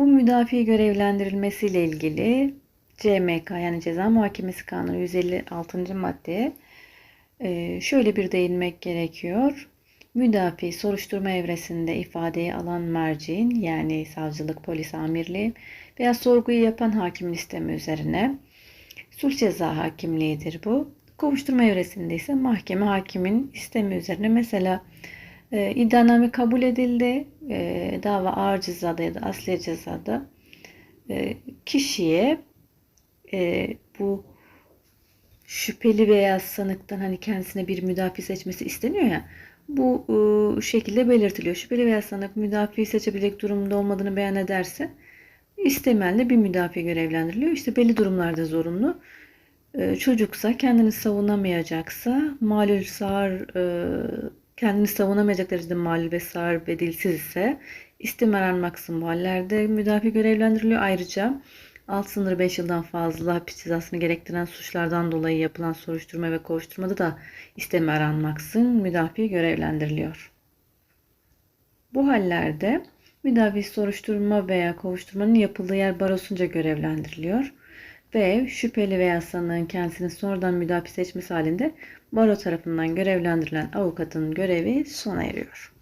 Bu müdafi görevlendirilmesiyle ilgili CMK yani Ceza Muhakemesi Kanunu 156. maddeye e, şöyle bir değinmek gerekiyor. Müdafi soruşturma evresinde ifadeyi alan merciğin yani savcılık, polis amirliği veya sorguyu yapan hakimin istemi üzerine sulh ceza hakimliğidir bu. Kovuşturma evresinde ise mahkeme hakimin istemi üzerine mesela e, iddianame kabul edildi. E, dava ağır cezada ya da asliye cezada e, kişiye e, bu şüpheli veya sanıktan hani kendisine bir müdafi seçmesi isteniyor ya. Bu e, şekilde belirtiliyor. Şüpheli veya sanık müdafi seçebilecek durumda olmadığını beyan ederse istemenle bir müdafi görevlendiriliyor. İşte belli durumlarda zorunlu. E, çocuksa kendini savunamayacaksa malul sağır e, kendini savunamayacak derecede malul ve sağır ve dilsiz ise istimaren maksimum hallerde müdafi görevlendiriliyor. Ayrıca alt sınırı 5 yıldan fazla hapis cezasını gerektiren suçlardan dolayı yapılan soruşturma ve kovuşturmada da istemeren maksim müdafi görevlendiriliyor. Bu hallerde müdafi soruşturma veya kovuşturmanın yapıldığı yer barosunca görevlendiriliyor ve şüpheli veya sanığın kendisini sonradan müdafi seçmesi halinde baro tarafından görevlendirilen avukatın görevi sona eriyor.